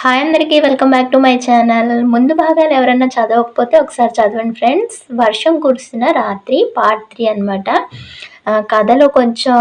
Hi అందరికీ welcome back to my channel. ముందు భాగాలు ఎవరైనా చదవకపోతే ఒకసారి చదవండి ఫ్రెండ్స్. వర్షం కురిసిన రాత్రి పార్ట్ త్రీ అనమాట కథలో కొంచెం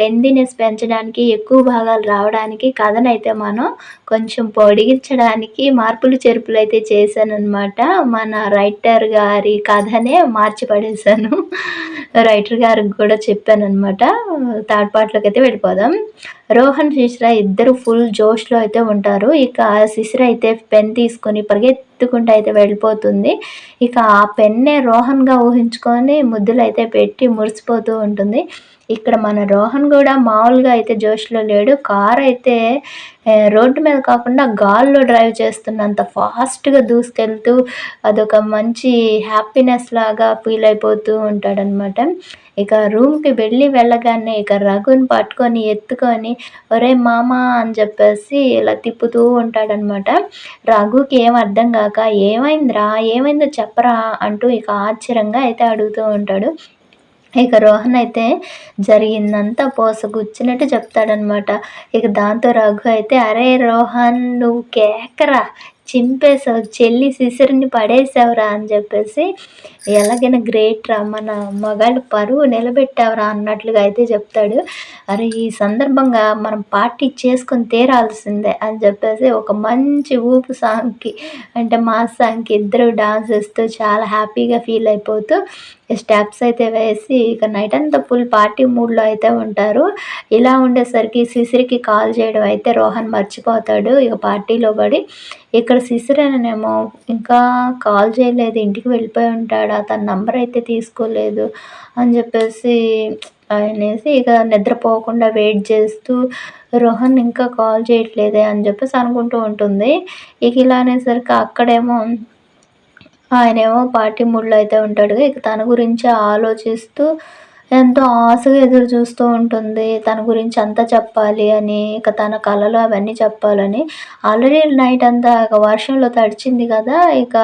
లెందీనెస్ పెంచడానికి ఎక్కువ భాగాలు రావడానికి కథనైతే మనం కొంచెం పొడిగించడానికి మార్పులు చెరుపులు అయితే చేశానమాట మన రైటర్ గారి కథనే మార్చి పడేశాను రైటర్ గారికి కూడా చెప్పాను అనమాట థర్డ్ పార్ట్లోకి అయితే వెళ్ళిపోదాం. రోహన్ శిశిర ఇద్దరు ఫుల్ జోష్లో అయితే ఉంటారు. ఇక శిశ్ర అయితే పెన్ తీసుకొని పరిగెత్తుకుంటూ అయితే వెళ్ళిపోతుంది. ఇక ఆ పెన్నే రోహన్గా ఊహించుకొని ముద్దులు అయితే పెట్టి మురిసిపోతూ ఉంటుంది. ఇక్కడ మన రోహన్ కూడా మామూలుగా అయితే జోష్లో లేడు. కార్ అయితే రోడ్డు మీద కాకుండా గాల్లో డ్రైవ్ చేస్తున్నంత ఫాస్ట్గా దూసుకెళ్తూ అదొక మంచి హ్యాపీనెస్ లాగా ఫీల్ అయిపోతూ ఉంటాడనమాట ఇక రూమ్కి వెళ్ళి వెళ్ళగానే ఇక రఘుని పట్టుకొని ఎత్తుకొని ఒరే మామ అని చెప్పేసి ఇలా తిప్పుతూ ఉంటాడనమాట రఘుకి ఏం అర్థం కాక ఏమైందిరా? ఏమైందో చెప్పరా? అంటూ ఇక ఆశ్చర్యంగా అయితే అడుగుతూ ఉంటాడు. ఇక రోహన్ అయితే జరిగిందంతా పోసగుచ్చినట్టు చెప్తాడనమాట ఇక దాంతో రఘు అయితే అరే రోహన్ నువ్వు కేకరా చింపేసావు చెల్లి సిసిరిని పడేసావురా అని చెప్పేసి ఎలాగైనా గ్రేట్ రా మన మగాళ్ళు పరువు నిలబెట్టావురా అన్నట్లుగా అయితే చెప్తాడు. అరే ఈ సందర్భంగా మనం పార్టీ చేసుకొని తీరాల్సిందే అని చెప్పేసి ఒక మంచి ఊపు సాంగ్కి అంటే మా సాంగ్కి ఇద్దరు డాన్స్ వేస్తూ చాలా హ్యాపీగా ఫీల్ అయిపోతూ స్టెప్స్ అయితే వేసి ఇక నైట్ అంతా ఫుల్ పార్టీ మూడ్లో అయితే ఉంటారు. ఇలా ఉండేసరికి సిసిరికి కాల్ చేయడం అయితే రోహన్ మర్చిపోతాడు. ఇక పార్టీలో పడి ఇక్కడ సిసిరేనేమో ఇంకా కాల్ చేయలేదు ఇంటికి వెళ్ళిపోయి ఉంటాడు తన నంబర్ అయితే తీసుకోలేదు అని చెప్పేసి అనేసి ఇక నిద్రపోకుండా వెయిట్ చేస్తూ రోహన్ ఇంకా కాల్ చేయట్లేదే అని చెప్పేసి అనుకుంటూ ఉంటుంది. ఇక ఇలా అనేసరికి అక్కడేమో ఆయనేమో పార్టీ మూడ్లో అయితే ఉంటాడు. ఇక తన గురించి ఆలోచిస్తూ ఎంతో ఆశగా ఎదురు చూస్తూ ఉంటుంది. తన గురించి అంతా చెప్పాలి అని ఇక తన కళలు అవన్నీ చెప్పాలని. ఆల్రెడీ నైట్ అంతా ఇక వర్షంలో తడిచింది కదా ఇక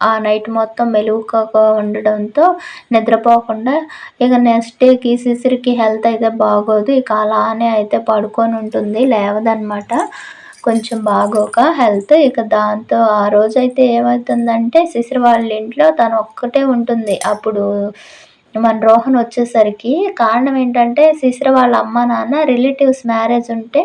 ఆ నైట్ మొత్తం మెలుగుగా ఉండడంతో నిద్రపోకుండా ఇక నెక్స్ట్ డేకి సిసిరికి హెల్త్ అయితే బాగోదు. ఇక అలానే అయితే పడుకొని ఉంటుంది లేవదనమాట. కొంచెం బాగోక హెల్త్ ఇక దాంతో ఆ రోజైతే ఏమవుతుందంటే శిశిర వాళ్ళ ఇంట్లో తను ఒక్కటే ఉంటుంది. అప్పుడు మన రోహన్ వచ్చేసరికి కారణం ఏంటంటే శిశిర వాళ్ళ అమ్మ నాన్న రిలేటివ్స్ మ్యారేజ్ ఉంటే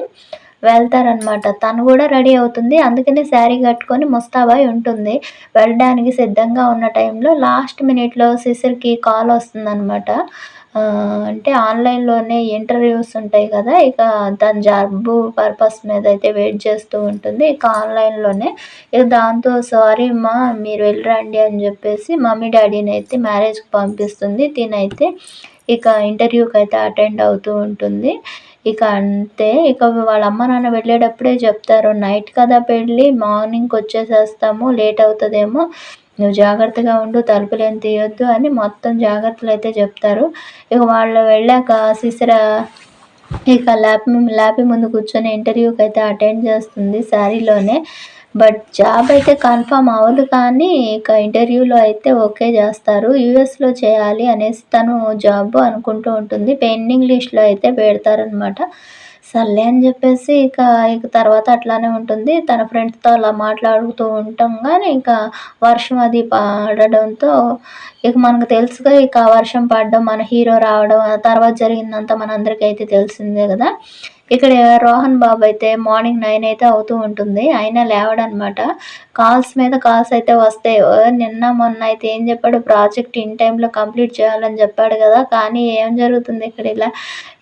వెళ్తారనమాట తను కూడా రెడీ అవుతుంది. అందుకనే శారీ కట్టుకొని ముస్తాబాయి ఉంటుంది. వెళ్ళడానికి సిద్ధంగా ఉన్న టైంలో లాస్ట్ మినిట్లో సిసర్కి కాల్ వస్తుందనమాట అంటే ఆన్లైన్లోనే ఇంటర్వ్యూస్ ఉంటాయి కదా ఇక దాని జాబు పర్పస్ మీద అయితే వెయిట్ చేస్తూ ఉంటుంది. ఇక ఆన్లైన్లోనే ఇక దాంతో సారీ మా మీరు వెళ్ళరండి అని చెప్పేసి మమ్మీ డాడీని అయితే మ్యారేజ్కి పంపిస్తుంది. తినైతే ఇక ఇంటర్వ్యూకి అయితే అటెండ్ అవుతూ ఉంటుంది. ఇక అంతే ఇక వాళ్ళ అమ్మ నాన్న వెళ్ళేటప్పుడే చెప్తారు నైట్ కదా పెళ్ళి మార్నింగ్కి వచ్చేసేస్తాము లేట్ అవుతుందేమో నువ్వు జాగ్రత్తగా ఉండు తలుపులేం తీయొద్దు అని మొత్తం జాగ్రత్తలు అయితే చెప్తారు. ఇక వాళ్ళు వెళ్ళాక సిసిర ఇక ల్యాప్ ల్యాపి ముందు కూర్చొని ఇంటర్వ్యూకి అయితే అటెండ్ చేస్తుంది శారీలోనే. బట్ జాబ్ అయితే కన్ఫర్మ్ అవ్వదు కానీ ఇక ఇంటర్వ్యూలో అయితే ఓకే చేస్తారు. యూఎస్లో చేయాలి అనేసి తను జాబ్ అనుకుంటూ ఉంటుంది. పెండింగ్ లిస్ట్లో అయితే పెడతారనమాట. సర్లే అని చెప్పేసి ఇక ఇక తర్వాత అట్లానే ఉంటుంది. తన ఫ్రెండ్స్తో అలా మాట్లాడుతూ ఉంటాం కానీ ఇంకా వర్షం అది పడడంతో ఇక మనకు తెలుసుగా ఇక వర్షం పడడం మన హీరో రావడం తర్వాత జరిగిందంతా మనందరికీ అయితే తెలిసిందే కదా. ఇక్కడ రోహన్ బాబు అయితే మార్నింగ్ నైన్ అయితే అవుతూ ఉంటుంది. అయినా లేవడనమాట. కాల్స్ మీద కాల్స్ అయితే వస్తాయి. నిన్న మొన్న అయితే ఏం చెప్పాడు? ప్రాజెక్ట్ ఇన్ టైంలో కంప్లీట్ చేయాలని చెప్పాడు కదా. కానీ ఏం జరుగుతుంది ఇక్కడ ఇలా?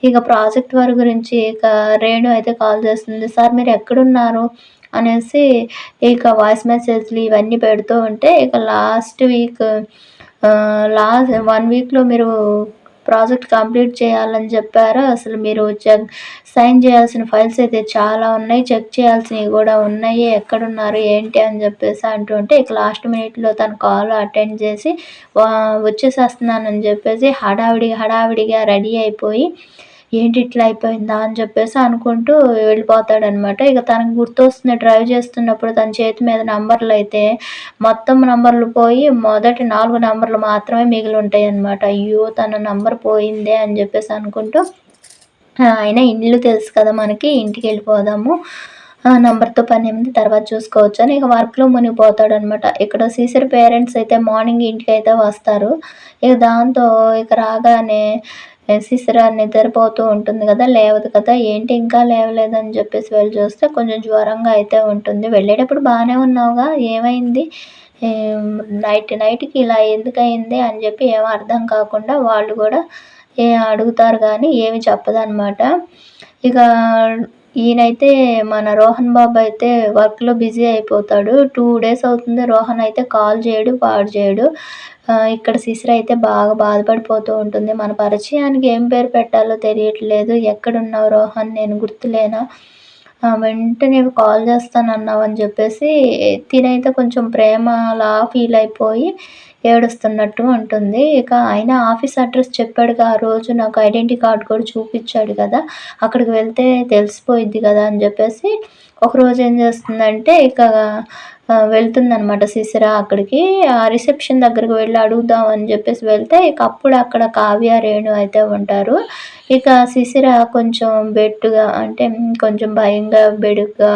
ఇక ప్రాజెక్ట్ వర్క్ గురించి ఇక రేణు అయితే కాల్ చేస్తుంది. సార్ మీరు ఎక్కడున్నారు? అనేసి ఇక వాయిస్ మెసేజ్లు ఇవన్నీ పెడుతూ ఉంటే ఇక లాస్ట్ వీక్ లాస్ట్ వన్ వీక్లో మీరు ప్రాజెక్ట్ కంప్లీట్ చేయాలని చెప్పారు. అసలు మీరు చెక్ సైన్ చేయాల్సిన ఫైల్స్ అయితే చాలా ఉన్నాయి. చెక్ చేయాల్సినవి కూడా ఉన్నాయి. ఎక్కడున్నారు ఏంటి అని చెప్పేసి అంటుంటే ఇక లాస్ట్ మినిట్లో తన కాల్ అటెండ్ చేసి వచ్చేసేస్తున్నానని చెప్పేసి హడావిడి హడావిడిగా రెడీ అయిపోయి ఏంటి ఇట్లా అయిపోయిందా అని చెప్పేసి అనుకుంటూ వెళ్ళిపోతాడనమాట ఇక తనకు గుర్తొస్తుంది డ్రైవ్ చేస్తున్నప్పుడు తన చేతి మీద నంబర్లు అయితే మొత్తం నంబర్లు పోయి మొదటి నాలుగు నంబర్లు మాత్రమే మిగిలి ఉంటాయి అనమాట అయ్యో తన నంబర్ పోయిందే అని చెప్పేసి అనుకుంటూ ఆయన ఇల్లు తెలుసు కదా మనకి ఇంటికి వెళ్ళిపోదాము నంబర్‌తో పనేముంది తర్వాత చూసుకోవచ్చు అని ఇక వర్క్‌లో మునిగిపోతాడనమాట. ఇక్కడ సీసర్ పేరెంట్స్ అయితే మార్నింగ్ ఇంటికైతే వస్తారు. ఇక దాంతో ఇక రాగానే సిసిర నిద్రపోతూ ఉంటుంది కదా! లేవదు కదా! ఏంటి ఇంకా లేవలేదని చెప్పేసి వెళ్ళి చూస్తే కొంచెం జ్వరంగా అయితే ఉంటుంది. వెళ్ళేటప్పుడు బాగానే ఉన్నావుగా ఏమైంది? నైట్ నైట్‌కి ఇలా ఎందుకయింది అని చెప్పి ఏం అర్థం కాకుండా వాళ్ళు కూడా ఏ అడుగుతారు కానీ ఏమి చెప్పదనమాట. ఇక ఈయనైతే మన రోహన్ బాబు అయితే వర్క్‌లో బిజీ అయిపోతాడు. టూ డేస్ అవుతుంది రోహన్ అయితే కాల్ చేయడు, పాడు చేయడు. ఇక్కడ సిసిర అయితే బాగా బాధపడిపోతూ ఉంటుంది. మన పరిచయానికి ఏం పేరు పెట్టాలో తెలియట్లేదు. ఎక్కడున్నావు రోహన్ నేను గుర్తులేనా? వెంటనే కాల్ చేస్తానన్నావు అని చెప్పేసి తినైతే కొంచెం ప్రేమలా ఫీల్ అయిపోయి ఏడుస్తున్నట్టు ఉంటుంది. ఇక ఆయన ఆఫీస్ అడ్రస్ చెప్పాడుగా ఆ రోజు నాకు ఐడెంటిటీ కార్డ్ కూడా చూపించాడు కదా! అక్కడికి వెళ్తే తెలిసిపోయిద్ది కదా అని చెప్పేసి ఒకరోజు ఏం చేస్తుందంటే ఇక వెళ్తుందనమాట శిశిర అక్కడికి. ఆ రిసెప్షన్ దగ్గరికి వెళ్ళి అడుగుదాం అని చెప్పేసి వెళ్తే ఇక అప్పుడు అక్కడ కావ్య, రేణు అయితే ఉంటారు. ఇక శిశిర కొంచెం బెట్టుగా అంటే కొంచెం భయంగా, బెడుగ్గా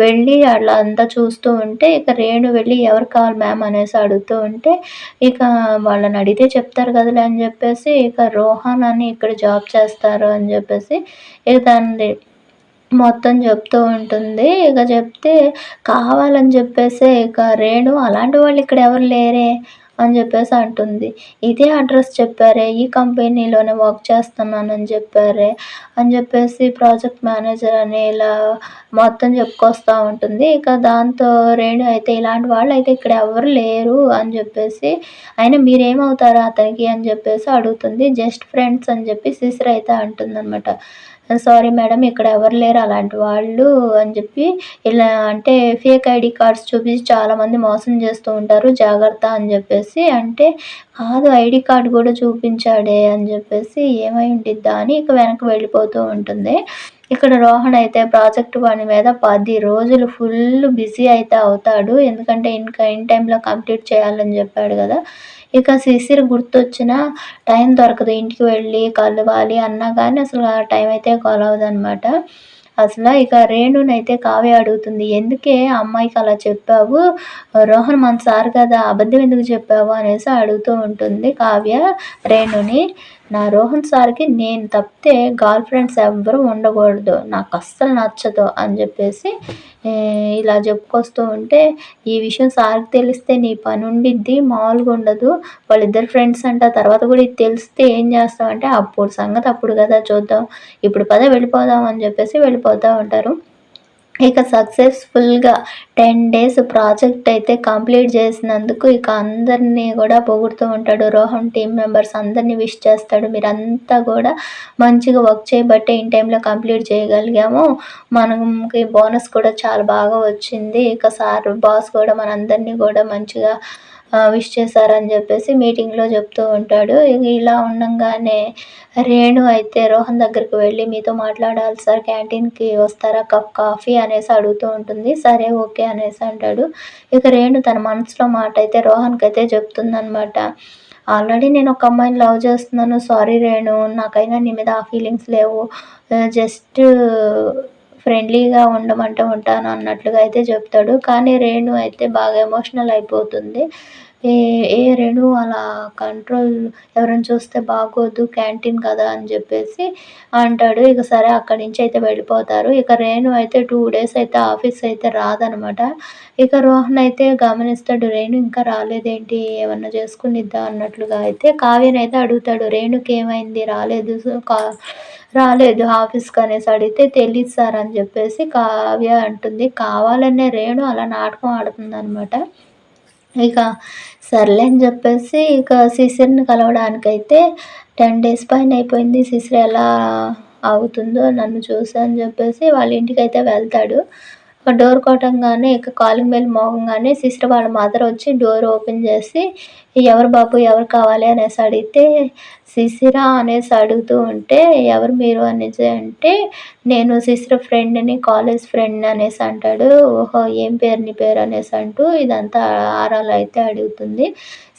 వెళ్ళి అట్లా అంతా చూస్తూ ఉంటే ఇక రేణు వెళ్ళి ఎవరు కావాలి మ్యామ్ అనేసి అడుగుతూ ఉంటే ఇక వాళ్ళని అడిగితే చెప్తారు కదలే అని చెప్పేసి ఇక రోహన్ అని ఇక్కడ జాబ్ చేస్తారు అని చెప్పేసి ఇక దాన్ని మొత్తం చెప్తూ ఉంటుంది. ఇక చెప్తే కావాలని చెప్పేసి ఇక రేణు అలాంటి వాళ్ళు ఇక్కడ ఎవరు లేరే అని చెప్పేసి అంటుంది. ఇదే అడ్రస్ చెప్పారే ఈ కంపెనీలోనే వర్క్ చేస్తున్నానని చెప్పారే అని చెప్పేసి ప్రాజెక్ట్ మేనేజర్ అని ఇలా మొత్తం చెప్పుకొస్తూ ఉంటుంది. ఇక దాంతో రేణు అయితే ఇలాంటి వాళ్ళు అయితే ఇక్కడ ఎవరు లేరు అని చెప్పేసి ఆయన మీరేమవుతారు అతనికి అని చెప్పేసి అడుగుతుంది. జస్ట్ ఫ్రెండ్స్ అని చెప్పి సిసిర్ అయితే అంటుందనమాట. సారీ మేడం ఇక్కడ ఎవరు లేరు అలాంటి వాళ్ళు అని చెప్పి ఇలా అంటే ఫేక్ ఐడి కార్డ్స్ చూపించి చాలామంది మోసం చేస్తూ ఉంటారు జాగ్రత్త అని చెప్పేసి అంటే కాదు ఐడి కార్డ్ కూడా చూపించాడే అని చెప్పేసి ఏమై ఉండిద్దా అని ఇక వెనక్కి వెళ్ళిపోతూ ఉంటుంది. ఇక్కడ రోహన్ అయితే ప్రాజెక్ట్ పని మీద పది రోజులు ఫుల్ బిజీ అయితే అవుతాడు. ఎందుకంటే ఇంకా ఇన్ టైంలో కంప్లీట్ చేయాలని చెప్పాడు కదా. ఇక శిశిర్ గుర్తొచ్చిన టైం దొరకదు. ఇంటికి వెళ్ళి కలవాలి అన్నా కానీ అసలు ఆ టైం అయితే అనమాట అసలు ఇక రేణునైతే కావ్య అడుగుతుంది ఎందుకే అమ్మాయికి అలా చెప్పావు? రోహన్ మన సార్ కదా అబద్ధం ఎందుకు చెప్పావు? అనేసి అడుగుతూ ఉంటుంది కావ్య రేణుని. నా రోహన్ సార్కి నేను తప్పితే గర్ల్ ఫ్రెండ్స్ ఎవ్వరూ ఉండకూడదు. నాకు అస్సలు నచ్చదు అని చెప్పేసి ఇలా చెప్పుకొస్తూ ఉంటే ఈ విషయం సార్కి తెలిస్తే నీ పని ఉండిద్ది మామూలుగా ఉండదు. వాళ్ళిద్దరు ఫ్రెండ్స్ అంట తర్వాత కూడా ఇది తెలిస్తే ఏం చేస్తామంటే అప్పుడు సంగతి అప్పుడు కదా చూద్దాం. ఇప్పుడు పద వెళ్ళిపోదాం అని చెప్పేసి వెళ్ళిపోతూ ఉంటారు. ఇక సక్సెస్ఫుల్గా టెన్ డేస్ ప్రాజెక్ట్ అయితే కంప్లీట్ చేసినందుకు ఇక అందరినీ కూడా పొగుడుతూ ఉంటాడు. రోహన్ టీం మెంబర్స్ అందరినీ విష్ చేస్తాడు. మీరంతా కూడా మంచిగా వర్క్ చేయబట్టే ఇన్ టైంలో కంప్లీట్ చేయగలిగాము. మనకి బోనస్ కూడా చాలా బాగా వచ్చింది. ఇక సార్ బాస్ కూడా మనందరినీ కూడా మంచిగా విష్ చేశారని చెప్పేసి మీటింగ్లో చెప్తూ ఉంటాడు. ఇలా ఉండంగానే రేణు అయితే రోహన్ దగ్గరికి వెళ్ళి మీతో మాట్లాడాలి సార్ క్యాంటీన్కి వస్తారా కప్ కాఫీ అనేసి అడుగుతూ ఉంటుంది. సరే ఓకే అనేసి అంటాడు. ఇక రేణు తన మనసులో మాట అయితే రోహన్కి అయితే చెప్తుందనమాట ఆల్రెడీ నేను ఒక అమ్మాయిని లవ్ చేస్తున్నాను. సారీ రేణు నాకైనా నీ మీద ఆ ఫీలింగ్స్ లేవు. జస్ట్ ఫ్రెండ్లీగా ఉండమంటే ఉంటాను అన్నట్లుగా అయితే చెప్తాడు. కానీ రేణు అయితే బాగా ఎమోషనల్ అయిపోతుంది. ఏ ఏ రేణు అలా కంట్రోల్ ఎవరైనా చూస్తే బాగోదు క్యాంటీన్ కదా అని చెప్పేసి అంటాడు. ఇక సరే అక్కడి నుంచి అయితే వెళ్ళిపోతారు. ఇక రేణు అయితే టూ డేస్ అయితే ఆఫీస్ అయితే రాదనమాట. ఇక రోహన్ అయితే గమనిస్తాడు రేణు ఇంకా రాలేదేంటి? ఏమన్నా చేసుకునిద్దా? అన్నట్లుగా అయితే కావ్యని అయితే అడుగుతాడు. రేణుకి ఏమైంది? రాలేదు కా రాలేదు ఆఫీస్కి అనేసి అడిగితే తెలియదు సార్ అని చెప్పేసి కావ్య అంటుంది. కావాలనే రేణు అలా నాటకం ఆడుతుందనమాట. ఇక సర్లే అని చెప్పేసి ఇక సిసిర్ని కలవడానికైతే టెన్ డేస్ పైన అయిపోయింది. సిసిర్ ఎలా అవుతుందో నన్ను చూసా అని చెప్పేసి వాళ్ళ ఇంటికి అయితే వెళ్తాడు. డోర్ కొట్టంగానే ఇక కాలింగ్ బెల్ మోగంగానే సిస్టర్ వాళ్ళ మదర్ వచ్చి డోర్ ఓపెన్ చేసి ఎవరు బాబు? ఎవరు కావాలి? అనేసి అడిగితే సిసిరా అనేసి అడుగుతూ ఉంటే ఎవరు మీరు? అనేసి అంటే నేను శిశిర ఫ్రెండ్ని కాలేజ్ ఫ్రెండ్ అనేసి అంటాడు. ఓహో ఏం పేరు నీ పేరు? అనేసి అంటూ ఇదంతా ఆరాలు అయితే అడుగుతుంది.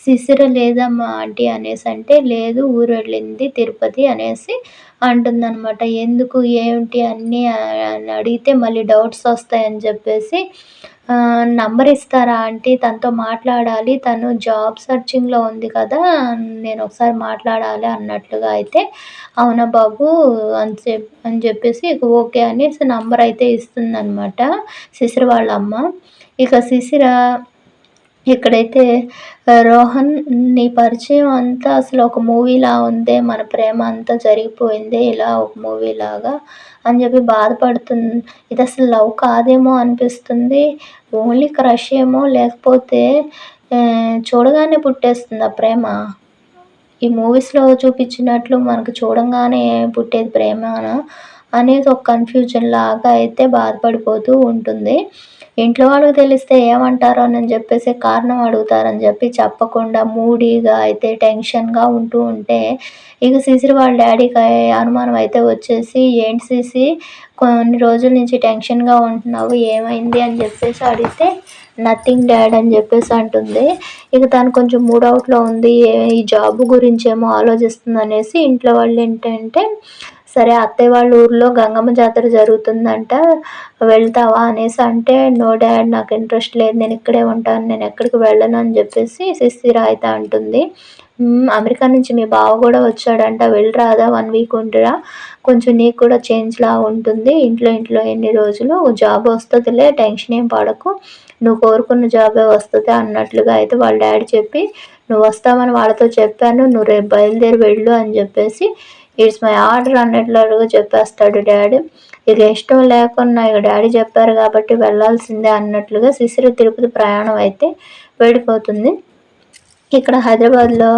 శిశిర లేదమ్మా ఆంటీ అనేసి అంటే లేదు ఊరు వెళ్ళింది తిరుపతి అనేసి అంటుందన్నమాట. ఎందుకు? ఏమిటి? అన్నీ అని అడిగితే మళ్ళీ డౌట్స్ వస్తాయని చెప్పేసి నంబర్ ఇస్తారా ఆంటీ? తనతో మాట్లాడాలి. తను జాబ్ సర్చింగ్లో ఉంది కదా నేను ఒకసారి మాట్లాడాలి అన్నట్లుగా అయితే అవునా బాబు అని చెప్ అని చెప్పేసి ఇక ఓకే అనేసి నంబర్ అయితే ఇస్తుందన్నమాట శిశిర వాళ్ళ అమ్మ ఇక శిశిర ఇక్కడైతే రోహన్ నీ పరిచయం అంతా అసలు ఒక మూవీలా ఉందే మన ప్రేమ అంతా జరిగిపోయిందే ఇలా ఒక మూవీలాగా అని చెప్పి బాధపడుతుంది. ఇది అసలు లవ్ కాదేమో అనిపిస్తుంది. ఓన్లీ క్రష్ ఏమో లేకపోతే చూడగానే పుట్టేస్తుంది ఆ ప్రేమ. ఈ మూవీస్లో చూపించినట్లు మనకు చూడంగానే పుట్టేది ప్రేమ అనేది ఒక కన్ఫ్యూజన్ లాగా అయితే బాధపడిపోతూ ఉంటుంది. ఇంట్లో వాళ్ళకి తెలిస్తే ఏమంటారో అని చెప్పేసి కారణం అడుగుతారని చెప్పి చెప్పకుండా మూడీగా అయితే టెన్షన్గా ఉంటూ ఉంటే ఇక సిసిరి వాళ్ళ డాడీకి అనుమానం అయితే వచ్చేసి ఏంటి సిసి కొన్ని రోజుల నుంచి టెన్షన్గా ఉంటున్నావు ఏమైంది? అని చెప్పేసి అడిగితే నథింగ్ డాడ్ అని చెప్పేసి అంటుంది. ఇక తను కొంచెం మూడ్ అవుట్లో ఉంది ఈ జాబ్ గురించి ఏమో ఆలోచిస్తుంది అనేసి ఇంట్లో వాళ్ళు ఏంటంటే సరే అత్తయ్య వాళ్ళ ఊర్లో గంగమ్మ జాతర జరుగుతుందంట వెళ్తావా అనేసి అంటే నో డాడ్ నాకు ఇంట్రెస్ట్ లేదు నేను ఇక్కడే ఉంటాను నేను ఎక్కడికి వెళ్ళను అని చెప్పేసి సిస్సి అయితే అంటుంది. అమెరికా నుంచి మీ బావ కూడా వచ్చాడంట వెళ్ళరాదా వన్ వీక్ ఉంటురా కొంచెం నీకు కూడా చేంజ్లా ఉంటుంది ఇంట్లో ఇంట్లో ఎన్ని రోజులు జాబ్ వస్తుందిలే టెన్షన్ ఏం పడకు నువ్వు కోరుకున్న జాబే వస్తుంది అన్నట్లుగా అయితే వాళ్ళ డాడీ చెప్పి నువ్వు వస్తామని వాళ్ళతో చెప్పాను నువ్వు రేపు బయలుదేరి వెళ్ళు అని చెప్పేసి ఇట్స్ మై ఆర్డర్ అన్నట్లుగా చెప్పేస్తాడు డాడీ. ఇక ఇష్టం లేకున్నా ఇక డాడీ చెప్పారు కాబట్టి వెళ్ళాల్సిందే అన్నట్లుగా శిశిర తిరుపతి ప్రయాణం అయితే వెళ్ళిపోతుంది ఇక్కడ హైదరాబాద్లో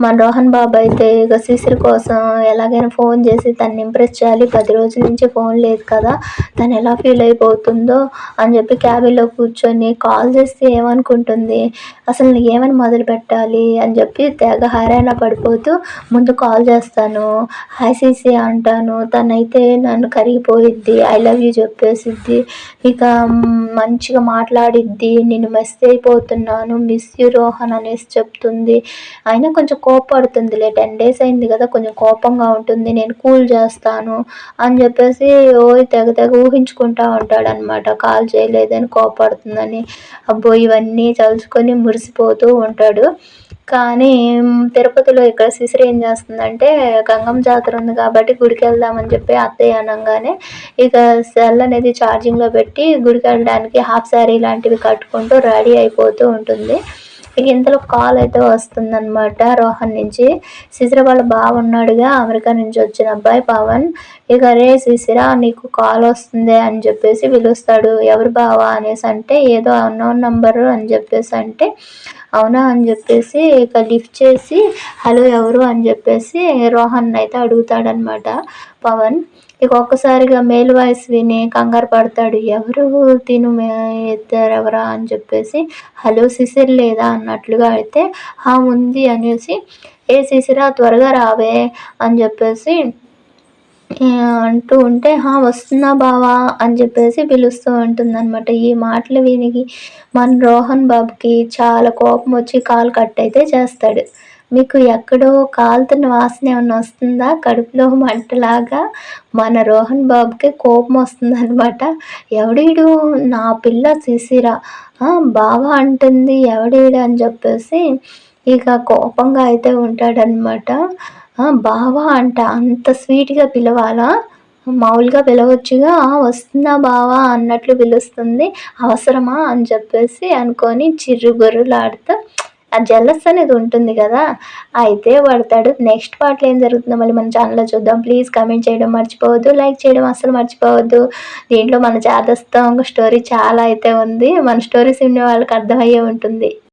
మన రోహన్ బాబు అయితే ఇక శిశిర్ కోసం ఎలాగైనా ఫోన్ చేసి తను ఇంప్రెస్ చేయాలి. పది రోజుల నుంచి ఫోన్ లేదు కదా తను ఎలా ఫీల్ అయిపోతుందో అని చెప్పి క్యాబిన్లో కూర్చొని కాల్ చేస్తే ఏమనుకుంటుంది? అసలు ఏమని మొదలు పెట్టాలి? అని చెప్పి తెగ హైరాణ పడిపోతూ ముందు కాల్ చేస్తాను. హాయ్ సీసీ అంటాను. తనైతే నన్ను కరిగిపోయిద్ది. ఐ లవ్ యూ చెప్పేసిద్ది. ఇక మంచిగా మాట్లాడిద్ది. నేను మిస్ అయిపోతున్నాను. మిస్ యూ రోహన్ అనేసి చెప్తుంది. అయినా కొంచెం కోపడుతుందిలే టెన్ డేస్ అయింది కదా కొంచెం కోపంగా ఉంటుంది నేను కూల్ చేస్తాను అని చెప్పేసి ఓ తెగ తెగ ఊహించుకుంటా ఉంటాడనమాట కాల్ చేయలేదని కోపడుతుందని. అబ్బో ఇవన్నీ చలుచుకొని మురిసిపోతూ ఉంటాడు. కానీ తిరుపతిలో ఇక్కడ శిశిర ఏం చేస్తుందంటే గంగం జాతర ఉంది కాబట్టి గుడికి వెళ్దామని చెప్పి అత్తయ్య అనగానే ఇక సెల్ అనేది ఛార్జింగ్లో పెట్టి గుడికి వెళ్ళడానికి హాఫ్ శారీ లాంటివి కట్టుకుంటూ రెడీ అయిపోతూ ఉంటుంది. ఇక ఇంతలో కాల్ అయితే వస్తుందన్నమాట రోహన్ నుంచి. శిశిర వాళ్ళ బాగున్నాడుగా అమెరికా నుంచి వచ్చిన అబ్బాయి పవన్. ఇక రే శిశిర నీకు కాల్ వస్తుంది అని చెప్పేసి పిలుస్తాడు. ఎవరు బావా అనేసి అంటే ఏదో అన్నోన్ నంబరు అని చెప్పేసి అంటే అవునా అని చెప్పేసి ఇక లిఫ్ట్ చేసి హలో ఎవరు? అని చెప్పేసి రోహన్ అయితే అడుగుతాడనమాట పవన్. ఇక ఒక్కసారిగా మేల్ వాయిస్ విని కంగారు పడతాడు. ఎవరు తిను ఎత్తారు ఎవరా అని చెప్పేసి హలో సిసిర్ లేదా? అన్నట్లుగా అయితే హా ఉంది అనేసి ఏ సిసిరా త్వరగా రావే అని చెప్పేసి అంటూ ఉంటే వస్తున్నా బావా అని చెప్పేసి పిలుస్తూ ఉంటుందన్నమాట. ఈ మాటలు విని మన రోహన్ బాబుకి చాలా కోపం వచ్చి కాలు కట్ అయితే చేస్తాడు. మీకు ఎక్కడో కాలుతున్న వాసన ఏమన్నా వస్తుందా? కడుపులో మంటలాగా మన రోహన్ బాబుకి కోపం వస్తుంది అనమాట ఎవడీడు? నా పిల్ల శిశిర. బావ అంటుంది ఎవడీడు అని చెప్పేసి ఇక కోపంగా అయితే ఉంటాడనమాట బావా అంట అంత స్వీట్గా పిలవాలా? మామూలుగా పిలవచ్చుగా? వస్తుందా బావా అన్నట్లు పిలుస్తుంది. అవసరమా అని చెప్పేసి అనుకొని చిర్రు గొర్రెలాడుతూ ఆ జెల్లస్ అనేది ఉంటుంది కదా. అయితే పడతాడు నెక్స్ట్ పార్ట్లో ఏం జరుగుతుందో మళ్ళీ మన ఛానల్లో చూద్దాం. ప్లీజ్ కమెంట్ చేయడం మర్చిపోవద్దు. లైక్ చేయడం అసలు మర్చిపోవద్దు. దీంట్లో మన జాతస్తం స్టోరీ చాలా అయితే ఉంది. మన స్టోరీస్ వినే వాళ్ళకి అర్థమయ్యే ఉంటుంది.